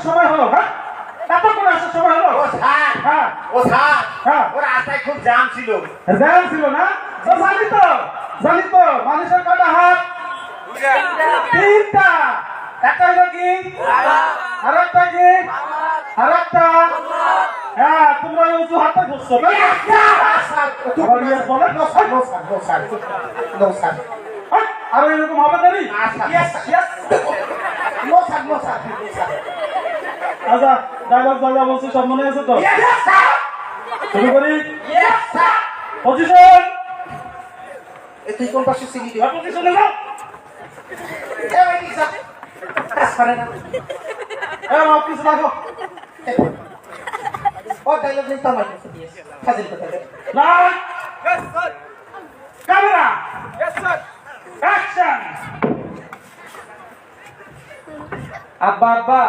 আসার সময় হলো হ্যাঁ? এতক্ষণ আসার সময় হলো? ও স্যার হ্যাঁ। ও স্যার হ্যাঁ। ওর রাস্তায় খুব জাম ছিল। জ্যাম ছিল না? তো জানি তো জানি তো মানুষের কটা হাত? তিনটা। একটা হলো কি? আর একটা কি? আর একটা? হ্যাঁ তোমরা উঁচু হাতটা ধরছো আর এরকম হবে জানি না, sir. No sir no sir. আচ্ছা ডায়লগ যা বলছি সব মনে আছে তো? শুরু করি? পজিশন এ তুই কোন পাশে সিগি দিও পজিশনে যাও। এ ওই দিক স্যার সরে না। হ্যাঁ মাপ কিছু রাখো। ও ডায়লগ নেই তো কাছে দিয়েছে ফাজিল কথা লাইট ক্যামেরা অ্যাকশন আব্বা আব্বা!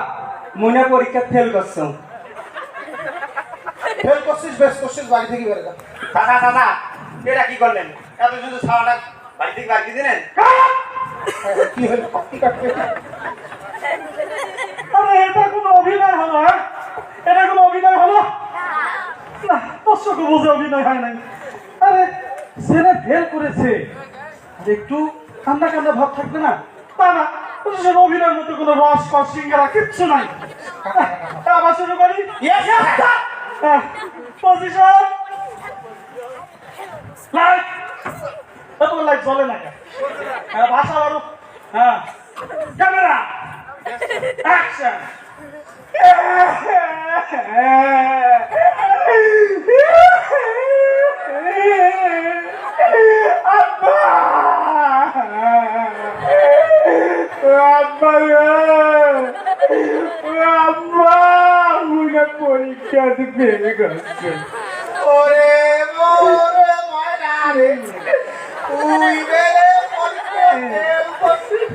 মনে পরীক্ষা ফেল করছ। ফেল করছিস বেশ করছিস বাড়ি থেকে বেরো দাদা দাদা এটা কি করলেন? এত সুন্দর ছাওয়াটা বাড়ি থেকে বাড়ি দিলেন? কি হলো? আরে এটা কোনো অভিনয় হলো হ্যাঁ? এটা কোনো অভিনয় হলো? না দর্শকও বুঝে অভিনয় হয় নাই। আরে ছেলে ফেল করেছে। একটু কান্না কান্না ভাব থাকবে না? তা না অভিনয়ের মতো কোনো রস কস সিঙ্গারা কিচ্ছু নাই। আবার শুরু করি। পজিশন লাইট এত লাইট জ্বলে না? হ্যাঁ ভাষা আরও হ্যাঁ। ক্যামেরা অ্যাকশন আব্বা! আব্বা পরীক্ষা ফেলে গেছে ওরে মোরে ময়না রে তুই পড়তে করছিস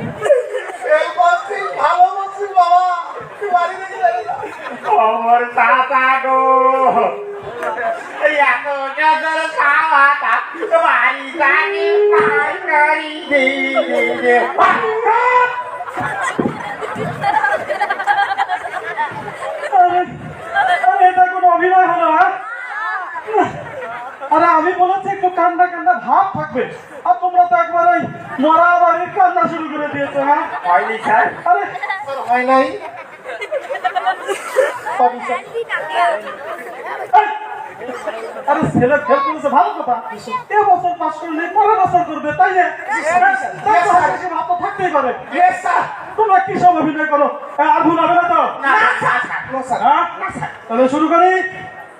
ফেল করছিস ভালো করছিস বাবা তুই বাড়ি থেকে যাবি আমার চাচা গো। এত জোর খাওয়াটা বাড়ি থেকে পার করি দে দে দে আরে আরে এটা কোনো অভিনয় হলো হ্যাঁ আরে আমি কান্না কান্না ভাব থাকবে। আর তোমরা তো একবার ওই মরা বাড়ির কান্না শুরু করে দিয়েছ হ্যাঁ? হয়নি স্যার। আরে হয় নাই! আরে ছেলে ফেল করেছে ভালো কথা। এ বছর পাস করলে পরের বছর করবে তাই না? তাই তো হাসি ভাব তো থাকতেই পারে। তোমরা কি সব অভিনয় করো? হ্যাঁ, আর ভুল হবে না তো? স্যার নো হ্যাঁ তাহলে শুরু করি।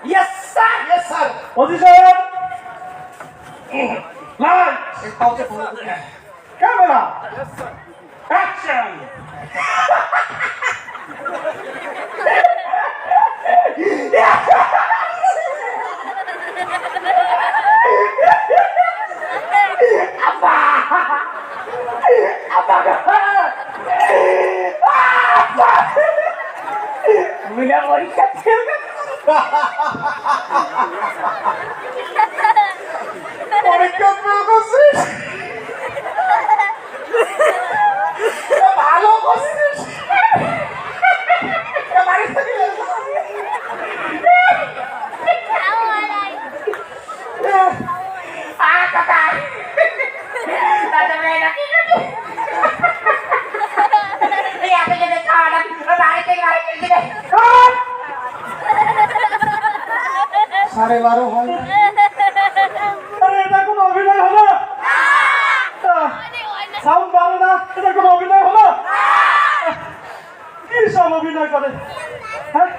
Yes sir yes sir position light এই পাউচে ফোন করে ক্যামেরা অ্যাকশন মিলা পরীক্ষা ফেল পরীক্ষা ফেল করছিস ভালো করছিস। সাড়ে বারো হয় অভিনয় হলো? সাউন্ড ভালো না? এটা কোনো অভিনয় হলো? কি সব অভিনয় করে? হ্যাঁ?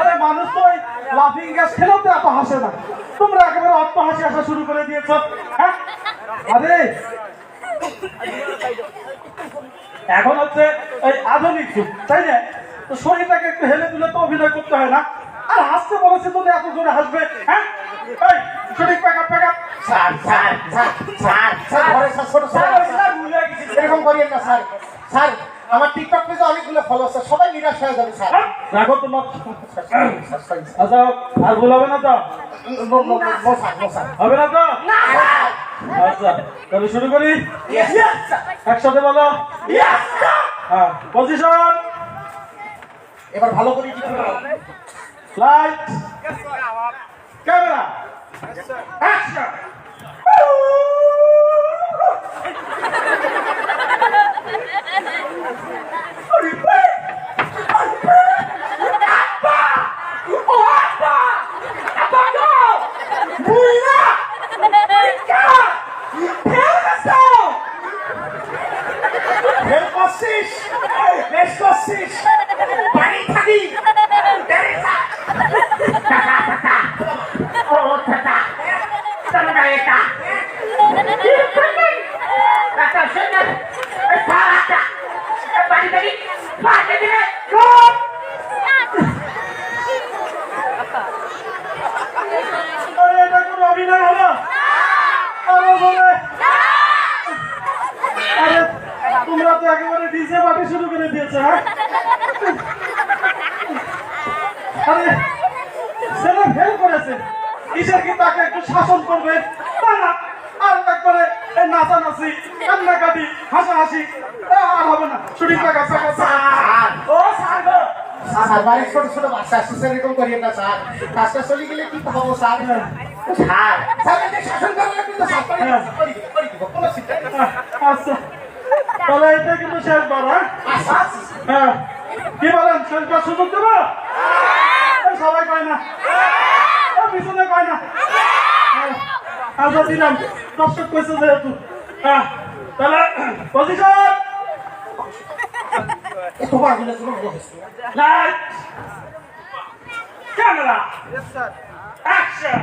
আরে মানুষ তো ওই লাফিং গ্যাস খেলেও তো এত হাসে না। তোমরা একেবারে অল্প হাসি আসা শুরু করে দিয়েছ। হ্যাঁ? আরে! এখন হচ্ছে এই আধুনিক যুগ তাই না? তো শরীরটাকে একটু হেলে তুলে তো অভিনয় করতে হয় না। আর হাসতে বলেছে তো এত জোরে হাসবে হ্যাঁ? এই সঠিক pack up pack up sir sir sir sir sir ঘরে স্যার ছোট স্যার, স্যার স্যার, ভুলে গেছি। এরকম করিয়েন না স্যার। স্যার আমার টিকটক পেজে অনেকগুলো ফলো আছে সবাই নিরাশ হয়ে যাবে স্যার। হ্যাঁ? রাখো তোমার। আচ্ছা আর ভুল হবে না তো। হবে না আচ্ছা তাহলে শুরু করি? একসাথে বলো? হ্যাঁ পজিশন এবার ভালো করে কি লাইট ক্যামেরা অ্যাকশন ফেল করছিস বেশ করছিস বাড়ি থাকি তেরেসা ও টাটা তুমি না এটা টাটা শুনে এই পাড়াটা এই বাড়ি থেকে বাড়ি দিলে চুপ আরে এটা কোনো অভিনয় হলো আরে বলে আরে তোমরা তো একেবারে ডিজে পার্টি শুরু করে দিয়েছ হ্যাঁ আরে ছেলে ফেল করেছে। কিসের কি তাকে একটু শাসন করবে? তা না। আর একবারে এই নাচানাচি কান্নাকাটি হাসাহাসি আর হবে না। শুটিংটা কাছে কাছে ও স্যার গো। স্যার বাড়ির ছোট ছোট বাচ্চা আছে স্যার এরকম করিয়েন না স্যার। কাজটা চলে গেলে কি হব স্যার? স্যার স্যার এদের শাসন করলে কিন্তু স্যার করে দিব, করে দিব, করে দিব, কোনো চিন্তা আচ্ছা। তাহলে এটা কিন্তু শেষবার হ্যাঁ। হ্যাঁ। কি বলেন শেষবার সুযোগ দেবো? এই সবাই কয় না? পিছনে কয় না? হ্যাঁ, আচ্ছা দিলাম। দর্শক কইছে যেহেতু। হ্যাঁ তাহলে পজিশন ক্যামেরা অ্যাকশন